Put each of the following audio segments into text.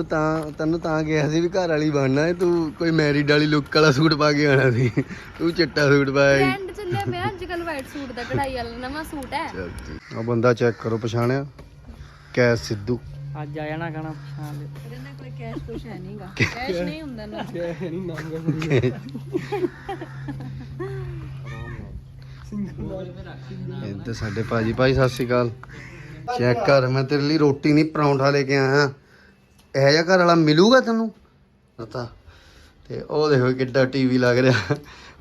ਤੂੰ ਤਾਂ ਤੈਨੂੰ ਤਾਂ ਕਿਹਾ ਸੀ ਵੀ ਘਰ ਵਾਲੀ ਬਣਨਾ ਹੈ ਤੂੰ ਕੋਈ ਮੈਰਿਡ ਵਾਲੀ ਲੁੱਕ ਵਾਲਾ ਸੂਟ ਪਾ ਕੇ ਆਣਾ ਸੀ। ਤੂੰ ਚਿੱਟਾ ਸੂਟ ਪਾਇਆ ਟ੍ਰੈਂਡ ਚੱਲਿਆ ਪਿਆ ਅੱਜ ਕੱਲ ਵਾਈਟ ਸੂਟ ਦਾ ਕਢਾਈ ਵਾਲਾ ਨਵਾਂ ਸੂਟ ਹੈ। ਚੱਲ ਜੀ। ਆ ਬੰਦਾ ਚੈੱਕ ਕਰੋ ਪਛਾਣਿਆ। ਕੈਸ ਸਿੱਧੂ। ਅੱਜ ਆ ਜਾਣਾ ਗਾਣਾ ਪਛਾਣ ਲਿਓ। ਇਹਦੇ ਨਾਲ ਕੋਈ ਕੈਸ਼ ਕੁਛ ਹੈ ਨਹੀਂਗਾ ਕੈਸ਼ ਨਹੀਂ ਹੁੰਦਾ ਨਾ। ਨਹੀਂ ਨਾਮ ਇਹ ਤਾਂ ਸਾਡੇ ਭਾਜੀ ਭਾਈ ਸਤਿ ਸ਼੍ਰੀ ਅਕਾਲ। ਚੈੱਕ ਕਰ ਮੈਂ ਤੇਰੇ ਲਈ ਰੋਟੀ ਨਹੀਂ ਪਰੌਂਠਾ ਲੈ ਕੇ ਆਇਆ। ਇਹ ਜਿਹਾ ਘਰ ਵਾਲਾ ਮਿਲੂਗਾ ਤੈਨੂੰ? ਪਤਾ ਤੇ ਉਹ ਦੇਖੋ ਕਿੱਡਾ ਟੀਵੀ ਲੱਗ ਰਿਹਾ।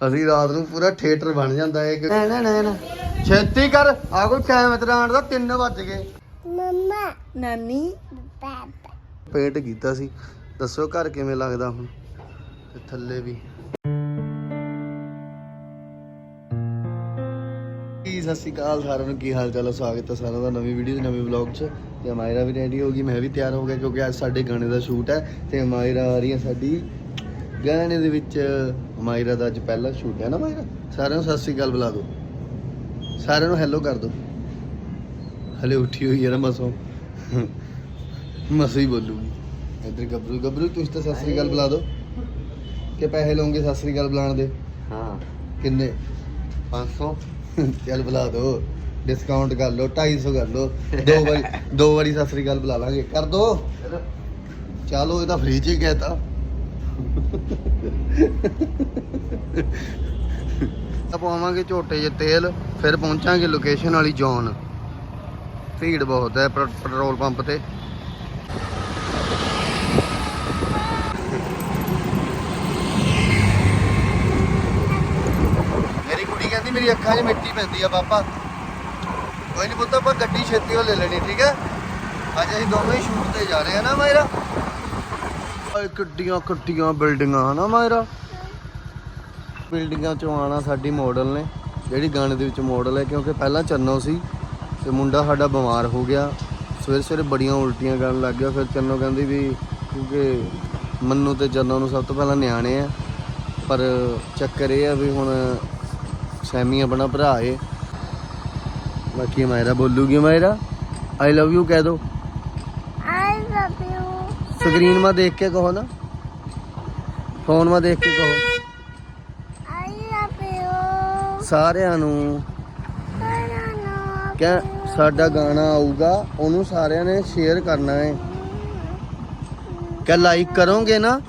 ਅਸੀਂ ਰਾਤ ਨੂੰ ਪੂਰਾ ਥੀਏਟਰ ਬਣ ਜਾਂਦਾ ਹੈ ਨਾ ਨਾ ਨਾ ਨਾ ਛੇਤੀ ਕਰ ਆ ਕੋਈ ਟਾਈਮ ਇਤਰਾਣ ਦਾ 3 ਵੱਜ ਗਏ। ਨਾਨੀ। ਪੇਂਟ ਕੀਤਾ ਸੀ। ਦੱਸੋ ਘਰ ਕਿਵੇਂ ਲੱਗਦਾ ਹੁਣ? ਤੇ ਥੱਲੇ ਵੀ। ਸਤਿ ਸ਼੍ਰੀ ਅਕਾਲ ਸਾਰਿਆਂ ਨੂੰ ਕੀ ਹਾਲ ਚਾਲ ਹੈ ਸਵਾਗਤ ਹੈ ਸਾਰਿਆਂ ਦਾ ਨਵੀਂ ਵੀਡੀਓ ਤੇ ਨਵੇਂ ਵਲੌਗ 'ਚ। ਤੇ ਮਾਇਰਾ ਵੀ ਰੈਡੀ ਹੋ ਗਈ ਮੈਂ ਵੀ ਤਿਆਰ ਹੋ ਗਿਆ ਕਿਉਂਕਿ ਅੱਜ ਸਾਡੇ ਗਾਣੇ ਦਾ ਸ਼ੂਟ ਹੈ। ਤੇ ਮਾਇਰਾ ਆ ਰਹੀ ਹੈ ਸਾਡੀ ਗਾਣੇ ਦੇ ਵਿੱਚ। ਮਾਇਰਾ ਦਾ ਅੱਜ ਪਹਿਲਾ ਸ਼ੂਟ ਹੈ ਨਾ ਮਾਇਰਾ ਸਾਰਿਆਂ ਨੂੰ ਸਤਿ ਸ਼੍ਰੀ ਅਕਾਲ ਬੁਲਾ ਦਿਓ। ਸਾਰਿਆਂ ਨੂੰ ਹੈਲੋ ਕਰ ਦਿਓ। ਹਲੇ ਉੱਠੀ ਹੋਈ ਹੈ ਨਾ ਮਸੋਂ। ਮਸੋਂ ਹੀ ਬੋਲੂਗੀ। ਇੱਧਰ ਗੱਭਰੂ ਗੱਭਰੂ ਤੁਸੀਂ ਤਾਂ ਸਤਿ ਸ਼੍ਰੀ ਅਕਾਲ ਬੁਲਾ ਦਿਓ। ਕਿ ਪੈਸੇ ਲਓਗੇ ਸਤਿ ਸ਼੍ਰੀ ਅਕਾਲ ਬੁਲਾਉਣ ਦੇ? ਹਾਂ। ਕਿੰਨੇ? 500 ਚੱਲ ਬੁਲਾ ਦੋ ਡਿਸਕਾਊਂਟ ਕਰ ਲਓ 250 ਕਰ ਲਓ। ਦੋ ਵਾਰੀ ਦੋ ਵਾਰੀ ਸਤਿ ਸ੍ਰੀ ਅਕਾਲ ਬੁਲਾ ਲਾਂਗੇ। ਕਰ ਦੋ। ਚਲੋ ਇਹ ਤਾਂ ਫ੍ਰੀ ਚ ਹੀ ਕਹਿਤਾ ਪਾਵਾਂਗੇ ਝੋਟੇ 'ਚ ਤੇਲ, ਫਿਰ ਪਹੁੰਚਾਂਗੇ ਲੋਕੇਸ਼ਨ ਵਾਲੀ ਜੌਨ। ਭੀੜ ਬਹੁਤ ਹੈ ਪੈਟਰੋਲ ਪੰਪ ਤੇ ਮੇਰੀ ਕੁੜੀ ਕਹਿੰਦੀ ਮੇਰੀ ਅੱਖਾਂ 'ਚ ਮਿੱਟੀ ਪੈਂਦੀ ਆ ਪਾਪਾ ਕੋਈ ਨਹੀਂ ਪੁੱਤ, ਆਪਾਂ ਗੱਡੀ ਛੇਤੀ ਹੋ ਲੈ ਲੈਣੀ, ਠੀਕ ਹੈ? ਅੱਜ ਅਸੀਂ ਦੋਵੇਂ ਹੀ ਸ਼ੂਟ ਤੇ ਜਾ ਰਹੇ ਆ ਨਾ ਮਾਇਰਾ? ਓਏ ਕਿੱਡੀਆਂ ਕਿੱਡੀਆਂ ਬਿਲਡਿੰਗਾਂ ਹਨਾ ਮਾਇਰਾ? ਬਿਲਡਿੰਗਾਂ ਚੋਂ ਆਣਾ ਸਾਡੀ ਮਾਡਲ ਨੇ, ਜਿਹੜੀ ਗਾਣੇ ਦੇ ਵਿੱਚ ਮਾਡਲ ਹੈ, ਕਿਉਂਕਿ ਪਹਿਲਾਂ ਚੰਨੋ ਸੀ, ਤੇ ਮੁੰਡਾ ਸਾਡਾ ਬਿਮਾਰ ਹੋ ਗਿਆ। ਸਵੇਰੇ ਸਵੇਰੇ ਬੜੀਆਂ ਉਲਟੀਆਂ ਕਰਨ ਲੱਗ ਗਿਆ, ਫਿਰ ਚੰਨੋ ਕਹਿੰਦੀ ਵੀ ਕਿਉਂਕਿ ਮੰਨੂ ਤੇ ਚੰਨੋ ਨੂੰ ਸਭ ਤੋਂ ਪਹਿਲਾਂ ਨਿਆਣੇ ਆ, ਪਰ ਚੱਕਰ ਇਹ ਆ ਵੀ ਹੁਣ ਸੈਮੀ ਆਪਣਾ ਭਰਾ ਏ। ਬਾਕੀ ਮਾਇਰਾ ਬੋਲੂਗੀ ਮਾਇਰਾ। ਆਈ ਲਵ ਯੂ ਕਹਿ ਦੋ। ਆਈ ਲਵ ਯੂ ਸਕਰੀਨ ਮਾ ਦੇਖ ਕੇ ਕਹੋ ਨਾ। ਫੋਨ ਮਾ ਦੇਖ ਕੇ ਕਹੋ। ਆਈ ਲਵ ਯੂ ਸਾਰਿਆਂ ਨੂੰ। ਕਿ ਸਾਡਾ ਗਾਣਾ ਆਊਗਾ ਉਹਨੂੰ ਸਾਰਿਆਂ ਨੇ ਸ਼ੇਅਰ ਕਰਨਾ ਹੈ ਕਿ ਲਾਈਕ ਕਰੋਗੇ ਨਾ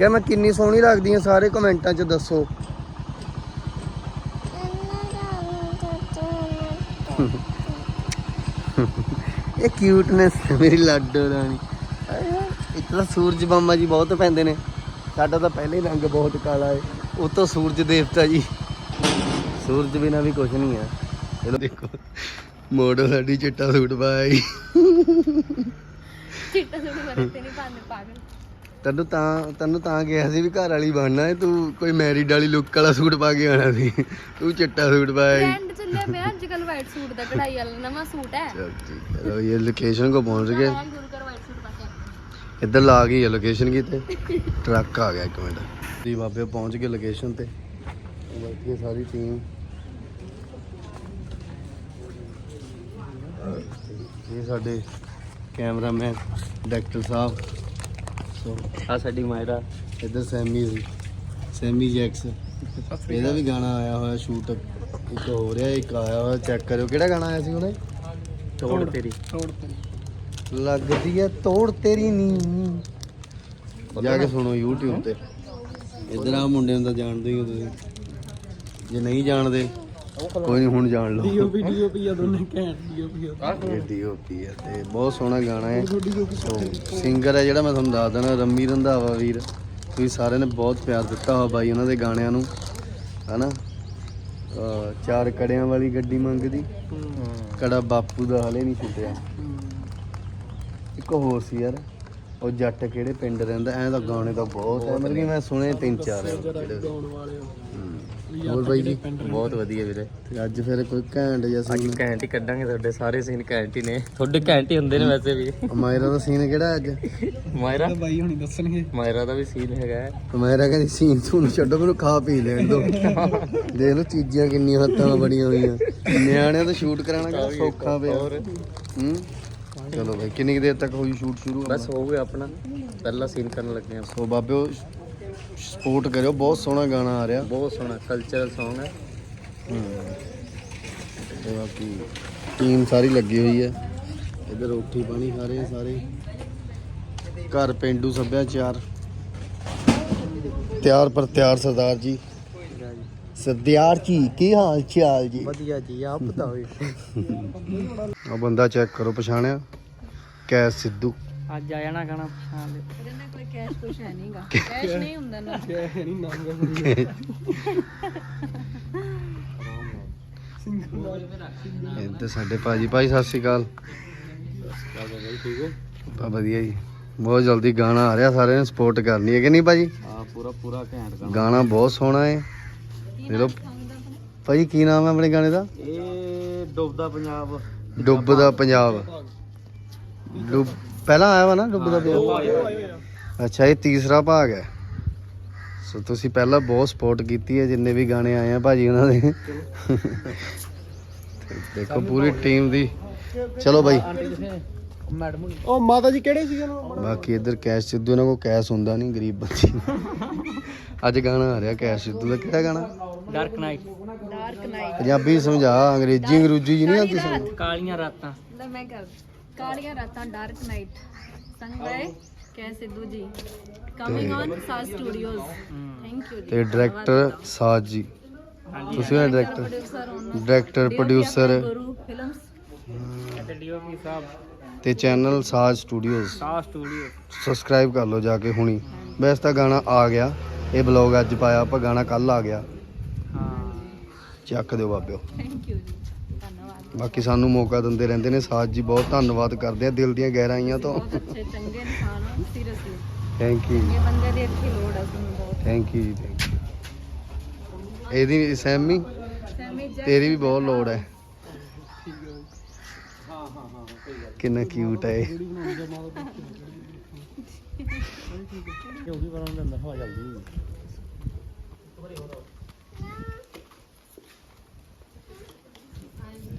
ਕਿ ਮੈਂ ਕਿੰਨੀ ਸੋਹਣੀ ਲੱਗਦੀ ਹਾਂ ਸਾਰੇ ਕਮੈਂਟਾਂ 'ਚ ਦੱਸੋ। ਇਹ ਕਿਊਟਨੈਸ ਮੇਰੀ ਲਾਡੋ ਰਾਣੀ। ਇੱਕ ਸੂਰਜ ਮਾਮਾ ਜੀ ਬਹੁਤ ਪੈਂਦੇ ਨੇ। ਸਾਡਾ ਤਾਂ ਪਹਿਲੇ ਹੀ ਰੰਗ ਬਹੁਤ ਕਾਲਾ ਹੈ ਉਹ ਤੋਂ ਸੂਰਜ ਦੇਵਤਾ ਜੀ। ਸੂਰਜ ਬਿਨਾ ਵੀ ਕੁਝ ਨਹੀਂ ਹੈ ਚਲੋ ਦੇਖੋ ਮੋਡਲ ਸਾਡੀ ਚਿੱਟਾ ਸੂਟ ਪਾਇਆ ਜੀ। ਚਿੱਟਾ ਸੂਟ ਬਰੇ ਨਹੀਂ ਪਾਉਂਦੇ, ਪਾਗਲ। ਤੈਨੂੰ ਤਾਂ ਤੈਨੂੰ ਤਾਂ ਕਿਹਾ ਸੀ ਵੀ ਘਰ ਵਾਲੀ ਬਣਨਾ ਹੈ ਤੂੰ ਕੋਈ ਮੈਰਿਡ ਵਾਲੀ ਲੁੱਕ ਵਾਲਾ ਸੂਟ ਪਾ ਕੇ ਆਣਾ ਸੀ। ਤੂੰ ਚਿੱਟਾ ਸੂਟ ਪਾਇਆ ਟ੍ਰੈਂਡ ਚੱਲਿਆ ਪਿਆ ਅੱਜ ਕੱਲ ਵਾਈਟ ਸੂਟ ਦਾ ਕਢਾਈ ਵਾਲਾ ਨਵਾਂ ਸੂਟ ਹੈ। ਚਲ ਜੀ ਚਲੋ ਇਹ ਲੋਕੇਸ਼ਨ ਕੋ ਪਹੁੰਚ ਗਏ। ਇੱਧਰ ਲਾ ਗਈ ਹੈ ਲੋਕੇਸ਼ਨ ਕਿਤੇ। ਟਰੱਕ ਆ ਗਿਆ ਇੱਕ ਮਿੰਟ। ਜੀ ਬਾਬੇ ਪਹੁੰਚ ਗਏ ਲੋਕੇਸ਼ਨ ਤੇ। ਬੈਠੀ ਹੈ ਸਾਰੀ ਟੀਮ ਇਹ ਸਾਡੇ ਕੈਮਰਾਮੈਨ ਡਾਇਰੈਕਟਰ ਸਾਹਿਬ। ਸੋ ਆ ਸਾਡੀ ਮਾਇਰਾ। ਇੱਧਰ ਸੈਮੀ ਸੀ। Semi jacks. ਇਹਦਾ ਵੀ ਗਾਣਾ ਆਇਆ ਹੋਇਆ ਸ਼ੂਟ। ਇੱਕ ਹੋ ਰਿਹਾ ਇੱਕ ਆਇਆ ਹੋਇਆ ਚੈੱਕ ਕਰਿਓ। ਕਿਹੜਾ ਗਾਣਾ ਆਇਆ ਸੀ ਉਹਨੇ? ਤੋੜ ਤੇਰੀ। ਲੱਗਦੀ ਐ ਤੋੜ ਤੇਰੀ ਨੀ ਜਾ ਕੇ ਸੁਣੋ YouTube ਤੇ। ਇਧਰ ਆ ਮੁੰਡੇ ਨੂੰ ਤਾਂ ਜਾਣਦੇ ਹੀ ਹੋ ਤੁਸੀਂ। ਜੇ ਨਹੀਂ ਜਾਣਦੇ ਕੋਈ ਨਹੀਂ ਹੁਣ ਜਾਣ ਲਓ। ਡੀਓਪੀ ਡੀਓਪੀ ਆ ਦੋਨੇ ਘੈਂਟ ਡੀਓਪੀ ਆ। ਇਹ ਡੀਓਪੀ ਹੈ ਤੇ ਬਹੁਤ ਸੋਹਣਾ ਗਾਣਾ ਹੈ। ਸਿੰਗਰ ਹੈ ਜਿਹੜਾ ਮੈਂ ਤੁਹਾਨੂੰ ਦੱਸ ਦੇਣਾ ਰੰਮੀ ਰੰਧਾਵਾ ਵੀਰ। ਤੁਸੀਂ ਸਾਰਿਆਂ ਨੇ ਬਹੁਤ ਪਿਆਰ ਦਿੱਤਾ ਹੋਇਆ ਬਾਈ ਉਹਨਾਂ ਦੇ ਗਾਣਿਆਂ ਨੂੰ ਹਨਾ? ਚਾਰ ਕੜਿਆਂ ਵਾਲੀ ਗੱਡੀ ਮੰਗਦੀ। ਕੜਾ ਬਾਪੂ ਦਾ ਹਲੇ ਨਹੀਂ ਛੁੱਟਿਆ। ਇੱਕ ਹੋਰ ਸੀ ਯਾਰ ਉਹ ਜੱਟ ਕਿਹੜੇ ਪਿੰਡ ਰਹਿੰਦਾ ਐਂ ਤਾਂ ਗਾਣੇ ਤਾਂ ਬਹੁਤ ਹੈ ਮਤਲਬ ਕਿ ਮੈਂ ਸੁਣੇ ਤਿੰਨ ਚਾਰ ਹੈ ਜਿਹੜੇ ਗਾਉਣ ਵਾਲੇ ਹੂੰ। ਹੋਰ ਬਾਈ ਜੀ? ਬਹੁਤ ਵਧੀਆ ਵੀਰੇ। ਤੇ ਅੱਜ ਫਿਰ ਕੋਈ ਘੈਂਟ ਜਿਹਾ ਅੱਜ ਸੀਨ ਘੈਂਟ ਹੀ ਕੱਢਾਂਗੇ ਤੁਹਾਡੇ ਸਾਰੇ ਸੀਨ ਘੈਂਟ ਹੀ ਨੇ। ਤੁਹਾਡੇ ਘੈਂਟ ਹੀ ਹੁੰਦੇ ਨੇ ਵੈਸੇ ਵੀ। ਮਾਇਰਾ ਦਾ ਸੀਨ ਕਿਹੜਾ ਅੱਜ? ਮਾਇਰਾ? ਬਾਈ ਹੁਣੀ ਦੱਸਣਗੇ। ਮਾਇਰਾ ਦਾ ਵੀ ਸੀਨ ਹੈਗਾ। ਮਾਇਰਾ ਕਹਿੰਦੀ ਸੀਨ ਸੂਨ ਛੱਡੋ ਮੈਨੂੰ ਖਾ ਪੀ ਲੈਣ ਦੋ। ਦੇਖ ਲਓ ਚੀਜ਼ਾਂ ਕਿੰਨੀਆਂ ਹੱਥਾਂ ਬਣੀਆਂ ਹੋਈਆਂ। ਨਿਆਣਿਆਂ ਤੋਂ ਸ਼ੂਟ ਕਰਾਉਣਾ ਕਿਹੜਾ ਸੌਖਾ ਪਿਆ। ਹੋਰ। ਹੂੰ? ਚਲੋ ਬਾਈ ਕਿੰਨੀ ਕੁ ਦੇਰ ਤੱਕ ਹੋਈ ਸ਼ੂਟ ਸ਼ੁਰੂ ਬਸ ਹੋ ਗਿਆ ਆਪਣਾ। ਪਹਿਲਾ ਸੀਨ ਕਰਨ ਲੱਗੇ ਆ ਸੋ ਬਾਬਿਓ ਸਪੋਰਟ ਕਰਿਓ ਬਹੁਤ ਸੋਹਣਾ ਗਾਣਾ ਆ ਰਿਹਾ। ਬਹੁਤ ਸੋਹਣਾ ਕਲਚਰਲ Song ਹੈ। ਤੇ ਬਾਕੀ ਟੀਮ ਸਾਰੀ ਲੱਗੀ ਹੋਈ ਹੈ। ਇੱਧਰ ਰੋਟੀ ਪਾਣੀ ਖਾ ਰਹੇ ਆ ਸਾਰੇ। ਘਰ ਪਿੰਡੂ ਸੱਭਿਆਚਾਰ। ਤਿਆਰ ਪਰ ਤਿਆਰ ਸਰਦਾਰ ਜੀ। ਸਰਦਾਰ ਜੀ ਕੀ ਹਾਲ ਚਾਲ ਜੀ? ਵਧੀਆ ਜੀ ਆਪ ਬਤਾਓ ਆ ਬੰਦਾ ਚੈੱਕ ਕਰੋ ਪਛਾਣਿਆ। ਕੈਸ ਸਿੱਧੂ। ਅੱਜ ਆ ਜਾਣਾ ਖਾਣਾ ਪਛਾਣ ਲਿਓ ਇਹਦੇ ਨਾਲ ਕੋਈ ਕੈਸ਼ ਕੁਛ ਹੈ ਨਹੀਂਗਾ। ਕੈਸ਼ ਨਹੀਂ ਹੁੰਦਾ ਨਾ। ਕਿਆ ਹੈ ਨਹੀਂ ਨਾਮ ਇੱਧਰ ਸਾਡੇ ਭਾਜੀ ਭਾਈ ਸਤਿ ਸ਼੍ਰੀ ਅਕਾਲ। ਬਾ ਵਧੀਆ ਜੀ। ਬਹੁਤ ਜਲਦੀ ਗਾਣਾ ਆ ਰਿਹਾ ਸਾਰਿਆਂ ਨੇ ਸਪੋਰਟ ਕਰਨੀ ਹੈ ਕਿ ਨਹੀਂ ਭਾਜੀ? ਆ ਪੂਰਾ ਪੂਰਾ ਘੈਂਟ ਗਾਣਾ। ਗਾਣਾ ਬਹੁਤ ਸੋਹਣਾ ਹੈ। ਦੇ ਲਓ। ਭਾਜੀ ਕੀ ਨਾਮ ਹੈ ਆਪਣੇ ਗਾਣੇ ਦਾ? ਇਹ ਡੁੱਬਦਾ ਪੰਜਾਬ। ਡੁੱਬਦਾ ਪੰਜਾਬ। ਡੁੱਬ ਪਹਿਲਾਂ ਆਇਆ ਵਾ ਨਾ ਡੁੱਬਦਾ ਪੰਜਾਬ ਅੱਛਾ ਇਹ ਤੀਸਰਾ ਭਾਗ ਹੈ। ਸੋ ਤੁਸੀਂ ਪਹਿਲਾਂ ਬਹੁਤ ਸਪੋਰਟ ਕੀਤੀ ਹੈ ਜਿੰਨੇ ਵੀ ਗਾਣੇ ਆਏ ਆ ਭਾਜੀ ਉਹਨਾਂ ਦੇ। ਦੇਖੋ ਪੂਰੀ ਟੀਮ ਦੀ। ਚਲੋ ਬਾਈ। ਮੈਡਮ ਉਹ ਮਾਤਾ ਜੀ ਕਿਹੜੇ ਸੀਗੇ ਨਾ ਬਾਕੀ ਇੱਧਰ ਕੈਸ਼ ਸਿੱਧੂ ਇਹਨਾਂ ਕੋਲ ਕੈਸ਼ ਹੁੰਦਾ ਨਹੀਂ ਗਰੀਬ ਬੱਚੇ ਅੱਜ ਗਾਣਾ ਆ ਰਿਹਾ ਕੈਸ਼ ਸਿੱਧੂ ਦਾ। ਕਿਹੜਾ ਗਾਣਾ? Dark night dark night Punjabi ਸਮਝਾ ਅੰਗਰੇਜ਼ੀ ਅੰਗਰੂਜੀ ਜੀ ਨਹੀਂ ਆਉਂਦੀ ਸਮਝ ਕਾਲੀਆਂ ਰਾਤਾਂ। ਲੈ ਮੈਂ ਕਰ ਕਾਲੀਆਂ ਰਾਤਾਂ ਡਾਰਕ ਨਾਈਟ ਸੰਗ ਗਏ K Sidhu ji. Coming on Saaj studios thank you ji. ਤੇ ਡਾਇਰੈਕਟਰ ਸਾਜ ਜੀ। ਤੁਸੀਂ ਹੋ director director producer Guru films ਤੇ ਡੀਓਪੀ ਸਾਹਿਬ ਤੇ ਚੈਨਲ ਸਾਜ ਸਟੂਡੀਓਜ਼ ਸਾਹ ਸਟੂਡੀਓ ਸਬਸਕ੍ਰਾਈਬ ਕਰ ਲਓ ਜਾ ਕੇ ਹੁਣੀ। ਵੈਸੇ ਤਾਂ ਗਾਣਾ ਆ ਗਿਆ। ਇਹ ਬਲੌਗ ਅੱਜ ਪਾਇਆ ਆਪਾਂ ਗਾਣਾ ਕੱਲ ਆ ਗਿਆ। ਹਾਂ। ਚੱਕ ਦਿਓ ਬਾਬਿਓ। ਥੈਂਕ ਯੂ ਜੀ। ਬਾਕੀ ਸਾਨੂੰ ਮੌਕਾ ਦਿੰਦੇ ਰਹਿੰਦੇ ਨੇ। ਸਾਜ ਜੀ ਬਹੁਤ ਧੰਨਵਾਦ ਕਰਦੇ ਆ ਦਿਲ ਦੀਆਂ ਗਹਿਰਾਈਆਂ ਤੋਂ। ਬਹੁਤ ਅੱਛੇ ਚੰਗੇ ਇਨਸਾਨ ਹੋ ਸੀਰੀਅਸਲੀ ਥੈਂਕ ਯੂ ਇਹ ਬੰਦੇ ਦੀ ਇੱਥੇ ਲੋੜ ਆ ਤੁਹਾਨੂੰ ਬਹੁਤ। ਥੈਂਕ ਯੂ ਜੀ ਥੈਂਕ ਯੂ ਇਹਦੀ ਸੈਮੀ ਤੇਰੀ ਵੀ ਬਹੁਤ ਲੋੜ ਹੈ। ਕਿੰਨਾ ਕਿਊਟ ਹੈ ਇਹ। ਕਿਉਂ ਵੀ ਬਣਾਉਣ ਦਿੰਦਾ ਹਵਾ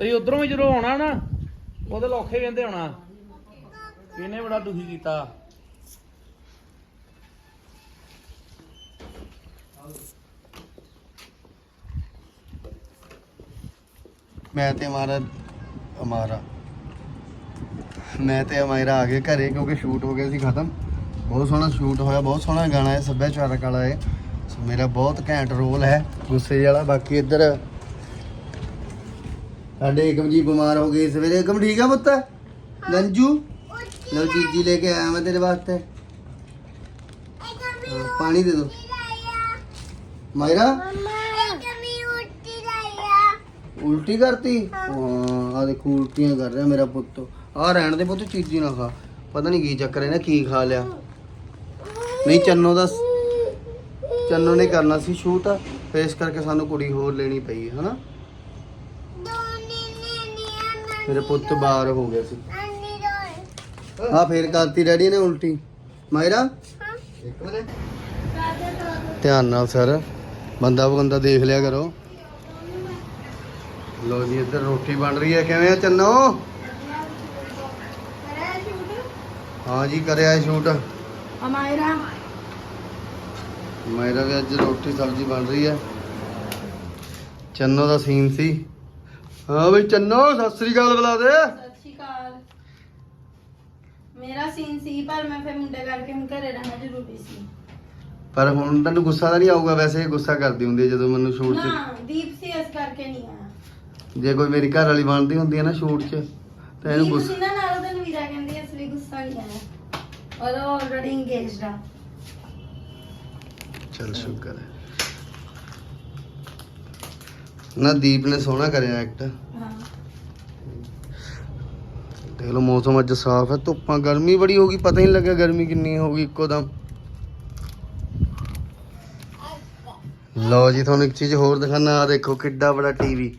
ਤੁਸੀਂ ਉਧਰੋਂ ਜਦੋਂ ਆਉਣਾ ਨਾ ਉਹਦੇ ਲੋਖੇ ਕਹਿੰਦੇ ਹੋਣਾ। ਇਹਨੇ ਬੜਾ ਦੁਖੀ ਕੀਤਾ। ਮੈਂ ਤੇ ਹਮਾਰਾ ਅਮਾਰਾ। ਮੈਂ ਤੇ ਅਮਾਇਰਾ ਆ ਗਏ ਘਰੇ ਕਿਉਂਕਿ ਸ਼ੂਟ ਹੋ ਗਿਆ ਸੀ ਖਤਮ। ਬਹੁਤ ਸੋਹਣਾ ਸ਼ੂਟ ਹੋਇਆ, ਬਹੁਤ ਸੋਹਣਾ ਗਾਣਾ ਹੈ, ਸੱਭਿਆਚਾਰਕ ਵਾਲਾ ਹੈ। ਸੋ ਮੇਰਾ ਬਹੁਤ ਘੈਂਟ ਰੋਲ ਹੈ, ਗੁੱਸੇ ਵਾਲਾ। ਬਾਕੀ ਇੱਧਰ ਸਾਡੇ ਏਕਮ ਜੀ ਬਿਮਾਰ ਹੋ ਗਏ ਸਵੇਰੇ। ਏਕਮ ਠੀਕ ਆ ਪੁੱਤ? ਗੰਜੂ? ਲਓ ਚੀਜੀ ਲੈ ਕੇ ਆਇਆ ਮੈਂ ਤੇਰੇ ਵਾਸਤੇ। ਹਾਂ, ਪਾਣੀ ਦੇ ਦੋ। ਮਾਇਰਾ? ਉਲਟੀ ਕਰਤੀ? ਹਾਂ। ਆ ਦੇਖੋ ਉਲਟੀਆਂ ਕਰ ਰਿਹਾ ਮੇਰਾ ਪੁੱਤ। ਆ ਰਹਿਣ ਦੇ ਪੁੱਤ ਚੀਜ਼ੀ ਨਾ ਖਾ। ਪਤਾ ਨਹੀਂ ਕੀ ਚੱਕਰ ਹੈ ਨਾ ਕੀ ਖਾ ਲਿਆ। ਨਹੀਂ ਚੰਨੋ ਦਾ ਚੰਨੋ ਨੇ ਕਰਨਾ ਸੀ ਸ਼ੂਟ। ਫੇਰ ਇਸ ਕਰਕੇ ਸਾਨੂੰ ਕੁੜੀ ਹੋਰ ਲੈਣੀ ਪਈ ਹੈ ਹਨਾ? ਮੇਰੇ ਪੁੱਤ ਬਾਹਰ ਹੋ ਗਿਆ ਸੀ। ਆ ਫੇਰ ਕਰਤੀ ਡੈਡੀ ਨੇ ਉਲਟੀ। ਮਾਇਰਾ? ਇੱਕ ਮਿੰਟ। ਧਿਆਨ ਨਾਲ ਸਰ ਬੰਦਾ ਬੰਦਾ ਦੇਖ ਲਿਆ ਕਰੋ। ਲੋ ਜੀ ਇੱਧਰ ਰੋਟੀ ਬਣ ਰਹੀ ਹੈ। ਕਿਵੇਂ ਆ ਚੰਨੋ? ਹਾਂ ਜੀ ਕਰਿਆ ਸ਼ੂਟ। ਅਮਾਇਰਾ ਮੇਰਾ ਵੀ ਅੱਜ ਰੋਟੀ ਸਬਜ਼ੀ ਬਣ ਰਹੀ ਹੈ। ਚੰਨੋ ਦਾ ਸੀਨ ਸੀ। ਹਾਂ ਬਈ ਚੰਨੋ ਸਤਿ ਸ੍ਰੀ ਅਕਾਲ ਬੁਲਾ ਦੇ। ਸਤਿ ਸ਼੍ਰੀ ਅਕਾਲ। ਮੇਰਾ ਸੀਨ ਸੀ ਪਰ ਮੈਂ ਫਿਰ ਮੁੰਡੇ ਕਰਕੇ ਹੁਣ ਘਰੇ ਰਹਿਣਾ ਜ਼ਰੂਰੀ ਸੀ। ਪਰ ਹੁਣ ਤੈਨੂੰ ਗੁੱਸਾ ਤਾਂ ਨਹੀਂ ਆਊਗਾ ਵੈਸੇ ਗੁੱਸਾ ਕਰਦੀ ਹੁੰਦੀ ਹੈ ਜਦੋਂ ਮੈਨੂੰ ਸ਼ੂਟ 'ਚ। ਨਾ ਦੀਪ ਸੀ ਇਸ ਕਰਕੇ ਨਹੀਂ ਆਇਆ ਜੇ ਕੋਈ ਮੇਰੀ ਘਰ ਵਾਲੀ ਬਣਦੀ ਹੁੰਦੀ ਹੈ ਨਾ ਸ਼ੂਟ 'ਚ ਤਾਂ ਇਹਨੂੰ ਦੀਪ ਗੁੱਸਾ ਸੀ ਨਾ ਨਾਲ ਉਹਦੇ ਨੂੰ ਵੀਰਾ ਕਹਿੰਦੀ ਇਸ ਲਈ ਗੁੱਸਾ ਨਹੀਂ ਆਇਆ। ਉਹ ਆਲਰੇਡੀ ਇੰਗੇਜਡ ਆ। ਚਲ ਸ਼ੁਕਰ ਹੈ। ਨਾ ਦੀਪ ਨੇ ਸੋਹਣਾ ਕਰਿਆ ਐਕਟ ਦੇਖ ਲਓ ਮੌਸਮ ਅੱਜ ਸਾਫ਼ ਹੈ ਧੁੱਪਾਂ ਗਰਮੀ ਬੜੀ ਹੋ ਗਈ ਪਤਾ ਹੀ ਨਹੀਂ ਲੱਗਿਆ ਗਰਮੀ ਕਿੰਨੀ ਹੋ ਗਈ ਇੱਕੋ ਦਮ। ਲਓ ਜੀ ਤੁਹਾਨੂੰ ਇੱਕ ਚੀਜ਼ ਹੋਰ ਦਿਖਾਣਾ ਆ ਦੇਖੋ ਕਿੱਡਾ ਬੜਾ ਟੀਵੀ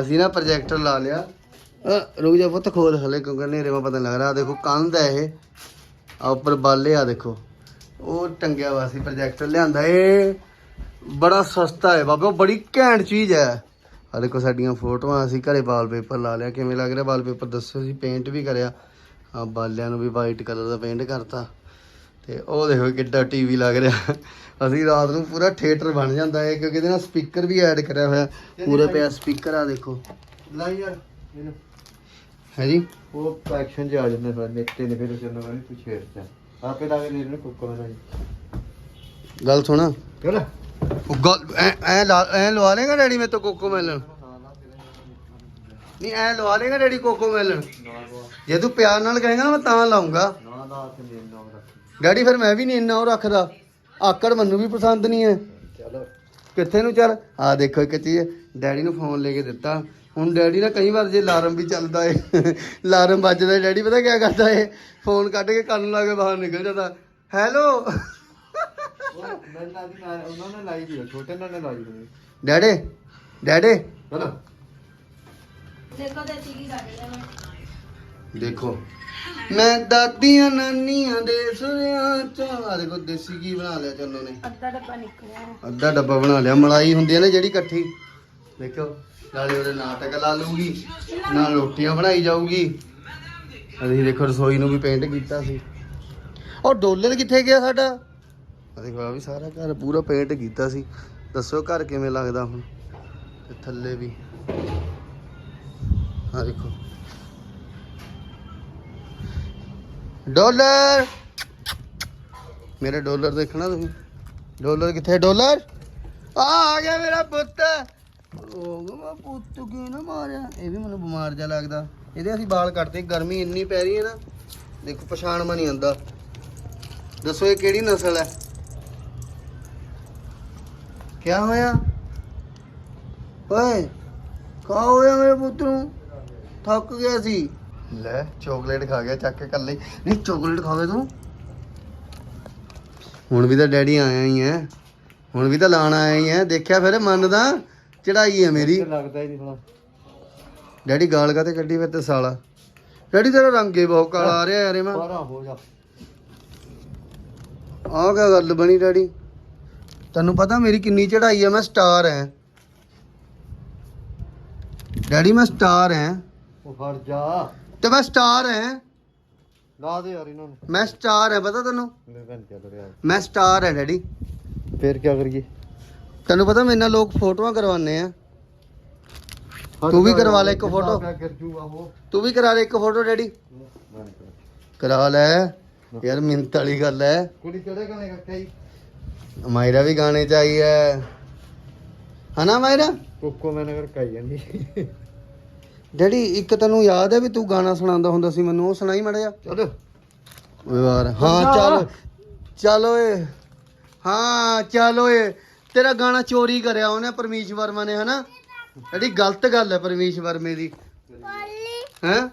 ਅਸੀਂ ਨਾ ਪ੍ਰੋਜੈਕਟਰ ਲਾ ਲਿਆ। ਅ, ਰੁਕ ਜਾ ਪੁੱਤ ਖੋਲ ਹਲੇ ਕਿਉਂਕਿ ਹਨੇਰੇ ਮਾ ਪਤਾ ਨਹੀਂ ਲੱਗ ਰਿਹਾ ਆਹ ਦੇਖੋ ਕੰਧ ਹੈ ਇਹ। ਆ ਉੱਪਰ ਬਾਲੇ ਆ ਦੇਖੋ। ਉਹ ਟੰਗਿਆ ਵਾ ਸੀ ਪ੍ਰੋਜੈਕਟਰ ਲਿਆਂਦਾ ਏ। ਬੜਾ ਸਸਤਾ ਹੈ ਬਾਬੇ ਉਹ ਬੜੀ ਘੈਂਟ ਚੀਜ਼ ਹੈ। ਆ ਦੇਖੋ ਸਾਡੀਆਂ ਫੋਟੋਆਂ ਅਸੀਂ ਘਰੇ ਵਾਲਪੇਪਰ ਲਾ ਲਿਆ। ਕਿਵੇਂ ਲੱਗ ਰਿਹਾ ਵਾਲਪੇਪਰ? ਦੱਸੋ ਅਸੀਂ ਪੇਂਟ ਵੀ ਕਰਿਆ। ਆ ਬਾਲਿਆਂ ਨੂੰ ਵੀ ਵਾਈਟ ਕਲਰ ਦਾ ਪੇਂਟ ਕਰਤਾ। ਤੇ ਉਹ ਦੇਖੋ ਕਿੱਡਾ ਟੀਵੀ ਲੱਗ ਰਿਹਾ। ਅਸੀਂ ਰਾਤ ਨੂੰ ਪੂਰਾ ਥੀਏਟਰ ਬਣ ਜਾਂਦਾ ਹੈ ਕਿਉਂਕਿ ਇਹਦੇ ਨਾਲ ਸਪੀਕਰ ਵੀ ਐਡ ਕਰਿਆ ਹੋਇਆ। ਪੂਰੇ ਪਿਆ ਸਪੀਕਰ ਆ ਦੇਖੋ। ਲਾਈ ਯਾਰ ਇਹਨੂੰ ਹੈ ਜੀ? ਉਹ ਐਕਸ਼ਨ ਚ ਆ ਜਾਂਦੇ ਫਿਰ ਨਿੱਤੇ ਨੇ ਫਿਰ ਉਸ ਨੂੰ ਕਹਿੰਦੇ ਤੂੰ ਛੇੜ ਚਾ ਆਪੇ ਲਾ ਦੇ ਇਹਨੂੰ ਕੁੱਕੋ ਨਾ ਜੀ ਗੱਲ ਸੁਣ। ਚਲ। ਉਹ ਗੱਲ ਐ ਐ ਲਾ- ਐ ਲਵਾ ਲੇਗਾ ਡੈਡੀ ਮੇਰੇ ਤੋਂ ਕੋਕੋ ਮੈਲਨ? ਨਹੀਂ, ਐ ਲਵਾ ਲੇਗਾ ਡੈਡੀ ਕੋਕੋ ਮੈਲਨ? ਜੇ ਤੂੰ ਪਿਆਰ ਨਾਲ ਕਹੇਗਾ ਨਾ, ਮੈਂ ਤਾਂ ਲਾਉਂਗਾ। ਨਾ ਨਾ ਤੇ ਨਹੀਂ ਨਾ ਡੈਡੀ, ਫਿਰ ਮੈਂ ਵੀ ਨਹੀਂ ਇੰਨਾ ਉਹ ਰੱਖਦਾ। ਆਕੜ ਮੈਨੂੰ ਵੀ ਪਸੰਦ ਨਹੀਂ ਹੈ ਚਲੋ ਕਿੱਥੇ ਨੂੰ ਚੱਲ? ਆ ਦੇਖੋ ਇੱਕ ਚੀਜ਼, ਡੈਡੀ ਨੂੰ ਫੋਨ ਲੈ ਕੇ ਦਿੱਤਾ। ਹੁਣ ਡੈਡੀ ਨਾ ਕਈ ਵਾਰ ਜੇ ਅਲਾਰਮ ਵੀ ਚੱਲਦਾ ਏ, ਅਲਾਰਮ ਵੱਜਦਾ ਡੈਡੀ ਪਤਾ ਕੀ ਕਰਦਾ ਏ? ਫੋਨ ਕੱਢ ਕੇ ਕੰਨ ਲਾ ਕੇ ਬਾਹਰ ਨਿਕਲ ਜਾਂਦਾ। ਹੈਲੋ ਉਹ ਮੈਂ ਲਾ ਦੀ ਨਾ ਉਹਨਾਂ ਨੇ ਲਾਈ ਦੀ ਛੋਟੇ ਨਾਲ ਨੇ ਲਾਈ ਦੀ ਡੈਡੇ ਡੈਡੇ। ਚਲੋ। ਦੇਖੋ ਤੇ ਚੀਕੀ ਕੱਢ ਲਿਆ ਮੈਂ ਦੇਖੋ। ਮੈਂ ਦਾਦੀਆਂ ਨਾਨੀਆਂ ਦੇ ਸੁਣਿਆ ਚੋਂ ਆ ਦੇਖੋ ਦੇਸੀ ਕੀ ਬਣਾ ਲਿਆ ਚੰਨੋ ਨੇ। ਅੱਧਾ ਡੱਬਾ ਨਿਕਲਿਆ। ਅੱਧਾ ਡੱਬਾ ਬਣਾ ਲਿਆ ਮਲਾਈ ਹੁੰਦੀ ਹੈ ਨਾ ਜਿਹੜੀ ਇਕੱਠੀ। ਦੇਖੋ ਨਾਲੇ ਉਹਦੇ ਨਾਟਕ ਲਾ ਲੂਗੀ ਨਾਲ ਰੋਟੀਆਂ ਬਣਾਈ ਜਾਊਗੀ। ਅਸੀਂ ਦੇਖੋ ਰਸੋਈ ਨੂੰ ਵੀ ਪੇਂਟ ਕੀਤਾ ਸੀ। ਉਹ ਡੋਲਰ ਕਿੱਥੇ ਗਿਆ ਸਾਡਾ? ਦੇਖੋ ਆ ਵੀ ਸਾਰਾ ਘਰ ਪੂਰਾ ਪੇਂਟ ਕੀਤਾ ਸੀ। ਦੱਸੋ ਘਰ ਕਿਵੇਂ ਲੱਗਦਾ ਹੁਣ? ਤੇ ਥੱਲੇ ਵੀ। ਆ ਦੇਖੋ। ਡਾਲਰ! ਮੇਰੇ ਡਾਲਰ ਦੇਖਣਾ ਤੁਸੀਂ? ਡਾਲਰ ਕਿੱਥੇ ਡਾਲਰ? ਆ ਆ ਗਿਆ ਮੇਰਾ ਪੁੱਤ। ਉਹ ਮੈਂ ਪੁੱਤ ਕਿਉਂ ਨਾ ਮਾਰਿਆ? ਇਹ ਵੀ ਮੈਨੂੰ ਬਿਮਾਰ ਜਿਹਾ ਲੱਗਦਾ। ਇਹਦੇ ਅਸੀਂ ਵਾਲ ਕੱਟਦੇ, ਗਰਮੀ ਇੰਨੀ ਪੈ ਰਹੀ ਹੈ ਨਾ। ਦੇਖੋ, ਪਛਾਣ ਮਾ ਨਹੀਂ ਆਉਂਦਾ। ਦੱਸੋ ਇਹ ਕਿਹੜੀ ਨਸਲ ਹੈ? ਕੀ ਹੋਇਆ? ਓਏ ਕਾ ਹੋਇਆ ਮੇਰੇ ਪੁੱਤ ਨੂੰ? ਥੱਕ ਗਿਆ ਸੀ। ਲੈ ਚਾਕਲੇਟ ਖਾ ਗਿਆ ਚੱਕ ਕੇ ਕੱਲੇ ਨਹੀਂ ਚਾਕਲੇਟ ਖਾਵੇ ਤੂੰ? ਹੁਣ ਵੀ ਤਾਂ ਡੈਡੀ ਆਇਆ ਹੀ ਹੈ। ਹੁਣ ਵੀ ਤਾਂ ਲਾਣ ਆਇਆ ਹੀ ਹੈ। ਦੇਖਿਆ ਫਿਰ ਮੰਨਦਾ ਚੜਾਈ ਹੈ ਮੇਰੀ। ਲੱਗਦਾ ਹੀ ਨਹੀਂ ਥੋੜਾ ਡੈਡੀ ਗਾਲ ਕਾ ਤੇ ਕੱਢੀ ਫਿਰ ਤੇ ਸਾਲਾ? ਡੈਡੀ ਤੇਰਾ ਰੰਗ ਹੀ ਬਹੁਤ ਕਾਲਾ ਆ ਰਿਹਾ ਯਾਰ ਇਹ ਮੈਂ ਬਾਰਾ ਹੋ ਜਾ। ਆਹ ਕਿਆ ਗੱਲ ਬਣੀ ਡੈਡੀ? ਤੈਨੂੰ ਪਤਾ ਮੇਰੀ ਕਿੰਨੀ ਚੜਾਈ ਹੈ ਮੈਂ ਸਟਾਰ ਹਾਂ ਡੈਡੀ ਮੈਂ ਸਟਾਰ ਹਾਂ ਉਹ ਫੜ ਜਾ। ਤੇ ਮੈਂ ਸਟਾਰ ਹਾਂ ਲਾ ਦੇ ਯਾਰ ਇਹਨਾਂ ਨੂੰ। ਮੈਂ ਸਟਾਰ ਹਾਂ ਪਤਾ ਤੈਨੂੰ? ਮੇਰੇ ਘੰਟੇ ਚੱਲ ਰਿਹਾ ਮੈਂ ਸਟਾਰ ਹਾਂ ਡੈਡੀ। ਫੇਰ ਕੀ ਕਰੀਏ? ਤੈਨੂੰ ਪਤਾ ਮੇਰੇ ਨਾਲ ਲੋਕ ਫੋਟੋਆਂ ਕਰਵਾਉਂਦੇ ਆ। ਤੂੰ ਵੀ ਕਰਵਾ ਲੈ ਇੱਕ ਫੋਟੋ। ਤੂੰ ਵੀ ਕਰਾ ਦੇ ਇੱਕ ਫੋਟੋ ਡੈਡੀ। ਮੈਂ ਕਰਾਂ। ਲੈ। ਯਾਰ ਮਿੰਤ ਵਾਲੀ ਗੱਲ ਹੈ ਕੁੜੀ ਗਾਣੇ ਕੱਟਿਆ ਜੀ ਮਾਇਰਾ ਵੀ ਗਾਣੇ ਚ ਆਈ ਹੈ ਹਨਾ ਮਾਇਰਾ? ਕੋਕੋ ਮੈਂ ਨਗਰ ਕਾਈ ਜਾਂਦੀ। ਡੈਡੀ ਇੱਕ ਤੈਨੂੰ ਯਾਦ ਹੈ ਵੀ ਤੂੰ ਗਾਣਾ ਸੁਣਾਉਂਦਾ ਹੁੰਦਾ ਸੀ ਮੈਨੂੰ ਉਹ ਸੁਣਾਈ ਮੜਿਆ ਚਲੋ। ਓਏ ਯਾਰ ਹਾਂ ਚੱਲ ਚੱਲ ਓਏ। ਹਾਂ ਚੱਲ ਓਏ। ਤੇਰਾ ਗਾਣਾ ਚੋਰੀ ਕਰਿਆ ਉਹਨੇ ਪਰਮੇਸ਼ ਵਰਮਾ ਨੇ ਹਨਾ? ਜਿਹੜੀ ਗਲਤ ਗੱਲ ਹੈ ਪਰਮੇਸ਼ ਵਰਮੇ ਦੀ। ਹੈ?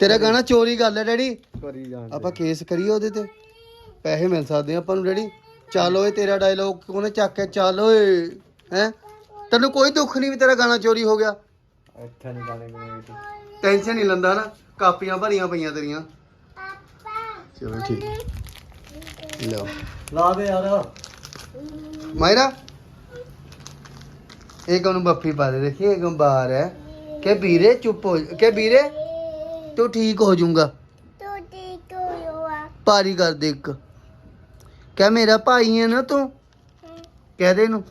ਤੇਰਾ ਗਾਣਾ ਚੋਰੀ ਗੱਲ ਹੈ ਡੈਡੀ। ਆਪਾਂ ਕੇਸ ਕਰੀਏ ਉਹਦੇ ਤੇ। ਪੈਸੇ ਮਿਲ ਸਕਦੇ ਆ ਆਪਾਂ ਨੂੰ ਡੈਡੀ। ਚੱਲ ਓਏ ਤੇਰਾ ਡਾਇਲੋਗ ਉਹਨੇ ਚੱਕ ਕੇ ਚੱਲ ਓਏ ਹੈ? ਤੈਨੂੰ ਕੋਈ ਦੁੱਖ ਨਹੀਂ ਵੀ ਤੇਰਾ ਗਾਣਾ ਚੋਰੀ ਹੋ ਗਿਆ। ਇੱਥੇ ਨਹੀਂ ਗਾਣੇ ਗੁਣੇ ਵਿੱਚ ਟੈਨਸ਼ਨ ਨਹੀਂ ਲੈਂਦਾ ਨਾ ਕਾਪੀਆਂ ਭਰੀਆਂ ਪਈਆਂ ਤੇਰੀਆਂ। ਚਲੋ ਠੀਕ। ਲਓ। ਲਾ ਦੇ ਯਾਰ। ਮਾਇਰਾ ਇੱਕ ਉਹਨੂੰ ਬੱਫੀ ਪਾ ਦੇ ਦੇਖੀ ਇੱਕ ਬਾਹਰ ਹੈ? ਕਿ ਵੀਰੇ ਚੁੱਪ ਹੋ ਕਿ ਵੀਰੇ ਤੂੰ ਠੀਕ ਹੋ ਜਾਊਗਾ। ਤੂੰ ਠੀਕ ਹੋਇਆ। ਪਾਰੀ ਕਰ ਦੇ ਇੱਕ। ਕਹਿ ਮੇਰਾ ਭਾਈ ਹੈ ਨਾ ਤੂੰ? ਕਹਿ ਦੇ ਇਹਨੂੰ।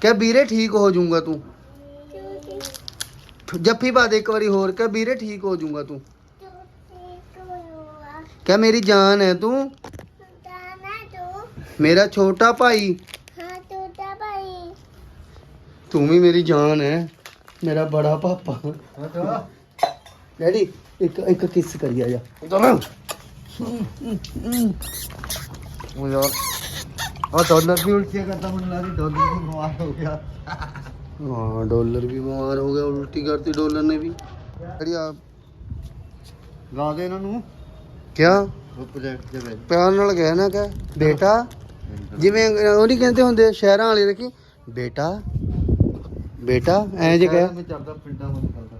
ਕਹਿ ਵੀਰੇ ਠੀਕ ਹੋ ਜਾਊਗਾ ਤੂੰ। ਜੱਫੀ ਪਾ ਦੇ ਇੱਕ ਵਾਰੀ ਹੋਰ ਕਹਿ ਵੀਰੇ ਠੀਕ ਹੋ ਜਾਊਗਾ ਤੂੰ। ਕਹਿ ਮੇਰੀ ਜਾਨ ਹੈ ਤੂੰ। ਮੇਰਾ ਛੋਟਾ ਭਾਈ। ਤੂੰ ਵੀ ਮੇਰੀ ਜਾਨ ਹੈ। ਮੇਰਾ ਬੜਾ ਪਾਪਾ। ਡੈਡੀ ਇੱਕ ਇੱਕ ਕਿਸ ਕਰੀ ਆ ਜਾ। ਉਹ ਯਾਰ ਉਹ ਡਾਲਰ ਵੀ ਉਲਟੀਆਂ ਕਰਦਾ ਮੈਨੂੰ ਲੱਗਦੀ ਡਾਲਰ ਵੀ ਬਿਮਾਰ ਹੋ ਗਿਆ। ਹਾਂ ਡਾਲਰ ਵੀ ਬਿਮਾਰ ਹੋ ਗਿਆ ਉਲਟੀ ਕਰਤੀ ਡਾਲਰ ਨੇ ਵੀ। ਡੈਡੀ ਆ ਲਾ ਦੇ ਇਹਨਾਂ ਨੂੰ। ਕਿਆ? ਉਹ ਪ੍ਰੋਜੈਕਟ ਦੇ ਵਿੱਚ। ਪਿਆਰ ਨਾਲ ਕਹਿ ਨਾ ਕਹਿ ਬੇਟਾ ਜਿਵੇਂ ਉਹ ਨਹੀਂ ਕਹਿੰਦੇ ਹੁੰਦੇ ਸ਼ਹਿਰਾਂ ਵਾਲੇ ਦੇਖੀ ਬੇਟਾ ਬੇਟਾ ਐਂ ਜੇ ਕਹਿ। ਮੈਂ ਚੱਲਦਾ ਪਿੰਡਾਂ ਵਿੱਚ ਚੱਲਦਾ।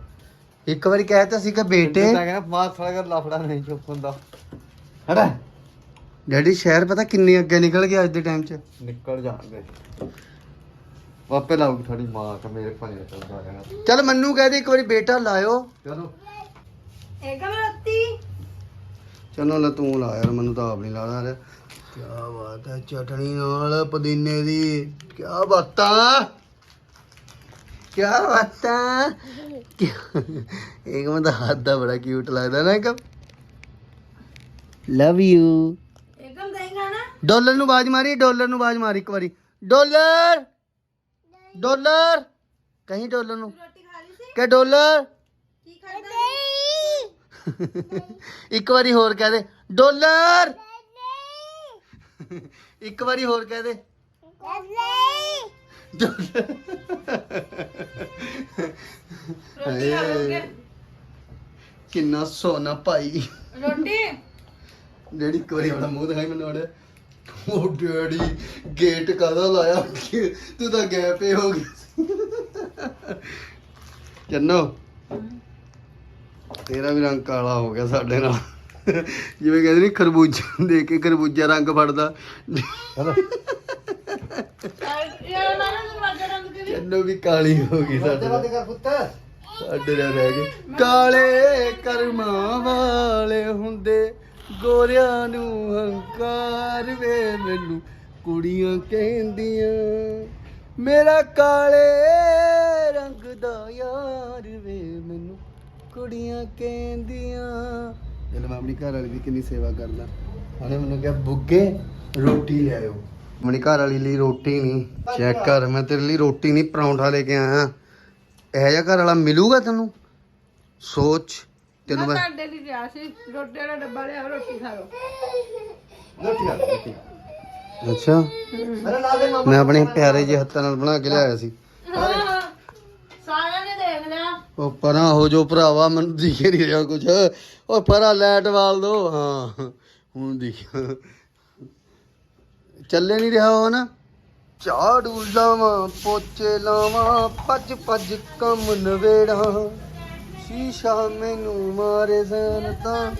ਇੱਕ ਵਾਰੀ ਕਹਿਤਾ ਸੀ ਕਿ ਬੇਟੇ। ਤਾਂ ਕਹਿੰਦਾ ਮਾਰ ਸਾਲਾ ਕਰ ਲਫੜਾ ਨਹੀਂ ਚੁੱਪ ਹੁੰਦਾ ਹੜਾ ਡੈਡੀ ਸ਼ਹਿਰ ਪਤਾ ਕਿੰਨੇ ਅੱਗੇ ਨਿਕਲ ਗਿਆ ਅੱਜ ਦੇ ਟਾਈਮ 'ਚ? ਨਿਕਲ ਜਾਣਗੇ। ਵਾਪੇ ਲਾਉ ਥੋੜੀ ਮਾਰ ਕੇ ਮੇਰੇ ਭਾਣੇ ਚੱਲਦਾ ਰਹਿਣਾ। ਚੱਲ ਮੰਨੂ ਕਹਿ ਦੇ ਇੱਕ ਵਾਰੀ ਬੇਟਾ ਲਾਇਓ। ਚਲੋ। ਏਕਮ ਰੱਤੀ ਚਲੋ ਲੈ ਤੂੰ ਲਾ ਯਾਰ ਮੈਨੂੰ ਤਾਂ ਆਪ ਨਹੀਂ ਲਾਦਾ ਰਿਹਾ ਕੀ ਬਾਤ ਹੈ ਚਟਣੀ ਨਾਲ ਪੁਦੀਨੇ ਦੀ। ਕੀ ਬਾਤਾਂ? ਕੀ ਬਾਤਾਂ? ਇੱਕ ਮੈਂ ਤਾਂ ਹੱਥ ਦਾ ਬੜਾ ਕਿਊਟ ਲੱਗਦਾ ਨਾ ਇੱਕ। ਲਵ ਯੂ ਏਕਮ ਦੇਗਾ ਨਾ ਡਾਲਰ ਨੂੰ ਬਾਜ ਮਾਰੀ ਡਾਲਰ ਨੂੰ ਬਾਜ ਮਾਰੀ ਇੱਕ ਵਾਰੀ। ਡਾਲਰ! ਡਾਲਰ! ਕਹੀਂ ਡਾਲਰ ਨੂੰ। ਰੋਟੀ ਖਾ ਲਈ ਸੀ? ਕਿ ਡਾਲਰ! ਕੀ ਖਾਦਾ ਇੱਕ ਵਾਰੀ ਹੋਰ ਕਹਿ ਦੇ। ਡਾਲਰ! ਇੱਕ ਵਾਰੀ ਹੋਰ ਕਹਿ ਦੇ। ਕਿੰਨਾ ਸੋਨਾ ਭਾਈ। ਰੋਟੀ? ਡੈਡੀ ਇੱਕ ਵਾਰੀ ਆਪਣਾ ਮੂੰਹ ਦਿਖਾਈ ਮੈਨੂੰ ਅੜੇ ਉਹ ਡੈਡੀ ਗੇਟ ਕਾਦਾ ਲਾਇਆ? ਤੂੰ ਤਾਂ ਗਏ ਪੇ ਹੋ ਗਈ। ਚੰਨੋ ਤੇਰਾ ਵੀ ਰੰਗ ਕਾਲਾ ਹੋ ਗਿਆ ਸਾਡੇ ਨਾਲ। ਜਿਵੇਂ ਕਹਿੰਦੇ ਨਹੀਂ ਖਰਬੂਜਾ ਦੇਖ ਕੇ ਖਰਬੂਜਾ ਰੰਗ ਫੜਦਾ। ਯਾਰ ਮਾਰਾ ਨੂੰ ਮਰਦਾ ਰੰਗ ਕੇ ਚੰਨੋ ਵੀ ਕਾਲੀ ਹੋ ਗਈ ਸਾਡੇ ਨਾਲ। ਕਰ ਪੁੱਤ। ਸਾਡੇ ਨਾਲ ਰਹਿ ਗਏ ਕਾਲੇ ਕਰਮਾਂ ਵਾਲੇ ਹੁੰਦੇ। ਗੋਰਿਆਂ ਨੂੰ ਹੰਕਾਰ ਵੇ ਮੈਨੂੰ ਕੁੜੀਆਂ ਕਹਿੰਦੀਆਂ, ਮੇਰਾ ਕਾਲੇ ਰੰਗ ਦਾ ਯਾਰ ਵੇ ਮੈਨੂੰ ਕੁੜੀਆਂ ਕਹਿੰਦੀਆਂ। ਜਦ ਮੈਂ ਆਪਣੀ ਘਰ ਵਾਲੀ ਦੀ ਕਿੰਨੀ ਸੇਵਾ ਕਰਦਾ। ਉਹਨੇ ਮੈਨੂੰ ਕਿਹਾ, ਬੁੱਗੇ, ਰੋਟੀ ਲਿਆਇਓ ਆਪਣੀ ਘਰ ਵਾਲੀ ਲਈ ਰੋਟੀ ਨਹੀਂ ਚੈੱਕ ਕਰ, ਮੈਂ ਤੇਰੇ ਲਈ ਰੋਟੀ ਨਹੀਂ, ਪਰੌਂਠਾ ਲੈ ਕੇ ਆਇਆ। ਇਹੋ ਜਿਹਾ ਘਰ ਵਾਲਾ ਮਿਲੂਗਾ ਤੈਨੂੰ? ਸੋਚ। ਤੈਨੂੰ ਮੈਂ ਤੁਹਾਡੇ ਲਈ ਗਿਆ ਸੀ। ਰੋਟੀ ਵਾਲਾ ਡੱਬਾ ਲਿਆ ਰੋਟੀ ਖਾ ਲਓ। ਰੋਟੀ ਖਾ ਰੋਟੀ। ਅੱਛਾ। ਦੇ ਮੈਂ ਆਪਣੇ ਪਿਆਰੇ ਜਿਹੇ ਹੱਥਾਂ ਨਾਲ ਬਣਾ ਕੇ ਲਿਆਇਆ ਸੀ। ਸਾਰਿਆਂ ਨੇ ਦੇਖ ਲਿਆ। ਉਹ ਪਰਾਂ ਹੋ ਜੋ ਭਰਾਵਾ ਮੈਨੂੰ ਦਿਖ ਨਹੀਂ ਰਿਹਾ ਕੁਝ ਉਹ ਪਰਾਂ ਲਾਈਟ ਵਾਲ ਦੋ। ਹਾਂ ਹੁਣ ਦਿਖ। ਚੱਲੇ ਨਹੀਂ ਰਿਹਾ ਉਹ ਨਾ। ਝਾੜੂ ਲਾਵਾਂ ਪੋਚੇ ਲਾਵਾਂ ਭੱਜ ਭੱਜ ਕੰਮ ਨਵੇੜਾਂ। ਸ਼ੀਸ਼ਾ ਮੈਨੂੰ ਮਾਰੇ ਜ਼ਨ ਤਾਂ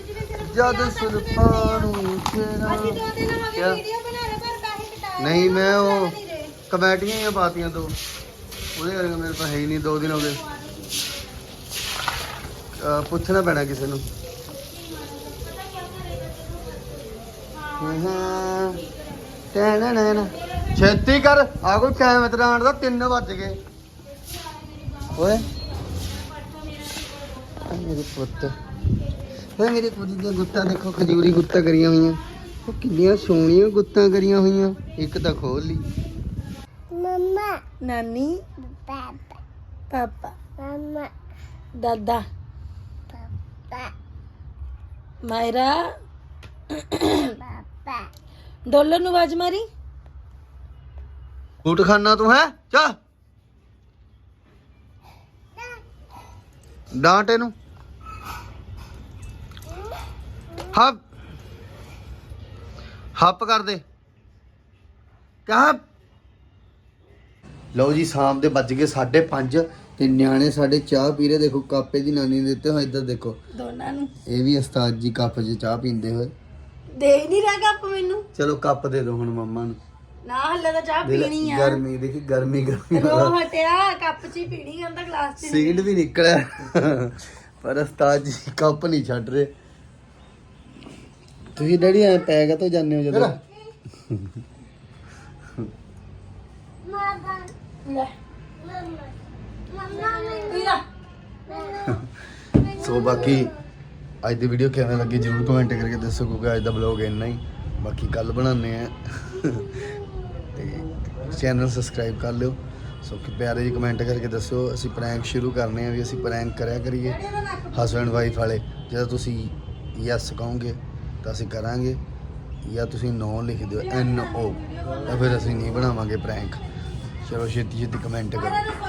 ਜਦ ਸੁਲਫਾਂ ਨੂੰ ਤੇਰਾ ਕਿਆ? ਨਹੀਂ ਮੈਂ ਉਹ ਕਮੇਟੀਆਂ ਹੀ ਪਾਤੀਆਂ ਦੋ। ਉਹਦੇ ਕਰਕੇ ਮੇਰੇ ਪਾਸ ਹੈ ਹੀ ਨਹੀਂ ਦੋ ਦਿਨ ਹੋ ਗਏ। ਅਹ ਪੁੱਛਣਾ ਪੈਣਾ ਕਿਸੇ ਨੂੰ। ਹਾਂ ਟੈਨਾ ਨਾ ਛੇਤੀ ਕਰ। ਆ ਕੋਈ ਟਾਈਮ ਇਤਰਾਣ ਦਾ 3 ਵੱਜ ਗਏ। ਓਏ। ਮੇਰੇ ਪੁੱਤ। ਓਏ ਮੇਰੇ ਪੁੱਤ ਦੀਆਂ ਗੁੱਤਾਂ ਦੇਖੋ ਖਜੂਰੀ ਗੁੱਤਾਂ ਕਰੀਆਂ ਹੋਈਆਂ। ਉਹ ਕਿੰਨੀਆਂ ਸੋਹਣੀਆਂ ਗੁੱਤਾਂ ਕਰੀਆਂ ਹੋਈਆਂ। ਇੱਕ ਤਾਂ ਖੋਲ ਲਈ। ਨਾਨੀ। ਪਾਪਾ। ਪਾਪਾ। ਮਮਾ। ਦਾਦਾ। ਪਾਪਾ। ਮਾਇਰਾ। ਪਾਪਾ। ਡੋਲਰ ਨੂੰ ਆਵਾਜ਼ ਮਾਰੀ। ਬੂਟ ਖਾਨਾ ਤੂੰ ਹੈ? ਚਾ ਡਾਂਟ ਇਹਨੂੰ। ਹੱਪ। ਹੱਪ ਕਰ ਦੇ। ਕਹਾਂ ਲਓ ਜੀ ਸ਼ਾਮ ਦੇ ਵੱਜ ਗਏ 5:30 ਤੇ ਨਿਆਣੇ ਸਾਡੇ ਚਾਹ ਪੀ ਰਹੇ। ਦੇਖੋ ਕਾਪੇ ਦੀ ਨਾਨੀ ਨੇ ਦਿੱਤੇ ਹੋਏ। ਇੱਧਰ ਦੇਖੋ। ਦੋਨਾਂ ਨੂੰ। ਇਹ ਵੀ ਉਸਤਾਦ ਜੀ ਕੱਪ 'ਚ ਚਾਹ ਪੀਂਦੇ ਹੋਏ। ਦੇਖ ਨਹੀਂ ਰਿਹਾ ਕੱਪ ਮੈਨੂੰ? ਚਲੋ ਕੱਪ ਦੇ ਦਿਓ ਹੁਣ ਮੰਮਾ ਨੂੰ। ਨਾ ਹੱਲੇ ਤਾਂ ਚਾਹ ਪੀਣੀ ਆ। ਗਰਮੀ ਦੇਖੀ ਗਰਮੀ ਗਰਮੀ ਰੋ ਹਟਿਆ ਕੱਪ ਚ ਹੀ ਪੀਣੀ ਕਹਿੰਦਾ ਗਲਾਸ ਚ ਸੀਡ ਵੀ ਨਿਕਲਿਆ। ਪਰ ਉਸਤਾਦ ਜੀ ਕੱਪ ਨਹੀਂ ਛੱਡ ਰਹੇ। ਤੁਸੀਂ ਡੈਡੀ ਐ ਪੈ ਗਾ ਤੋਂ ਜਾਂਦੇ ਹੋ ਜਦੋਂ? ਸੋ ਬਾਕੀ ਅੱਜ ਦੀ ਵੀਡੀਓ ਕਿਵੇਂ ਲੱਗੀ ਜਰੂਰ ਕਮੈਂਟ ਕਰਕੇ ਦੱਸੋ ਕਿਉਂਕਿ ਅੱਜ ਦਾ ਵਲੌਗ ਇੰਨਾ ਹੀ। ਬਾਕੀ ਕੱਲ ਬਣਾਉਂਦੇ ਆ ਤੇ ਚੈਨਲ ਸਬਸਕ੍ਰਾਈਬ ਕਰ ਲਿਓ। ਸੋ ਕਿ ਪਿਆਰੇ ਜੀ ਕਮੈਂਟ ਕਰਕੇ ਦੱਸੋ ਅਸੀਂ ਪ੍ਰੈਂਕ ਸ਼ੁਰੂ ਕਰਨੇ ਆ ਵੀ ਅਸੀਂ ਪ੍ਰੈਂਕ ਕਰਿਆ ਕਰੀਏ। ਹਸਬੈਂਡ ਵਾਈਫ ਵਾਲੇ ਜਦੋਂ ਤੁਸੀਂ ਯੈਸ ਕਹੋਗੇ ਤਾਂ ਅਸੀਂ ਕਰਾਂਗੇ। ਜਾਂ ਤੁਸੀਂ ਨੋ ਲਿਖ ਦਿਓ ਐਨ ਓ ਤਾਂ ਫਿਰ ਅਸੀਂ ਨਹੀਂ ਬਣਾਵਾਂਗੇ ਪ੍ਰੈਂਕ ਚਲੋ ਛੇਤੀ ਛੇਤੀ ਕਮੈਂਟ ਕਰੋ।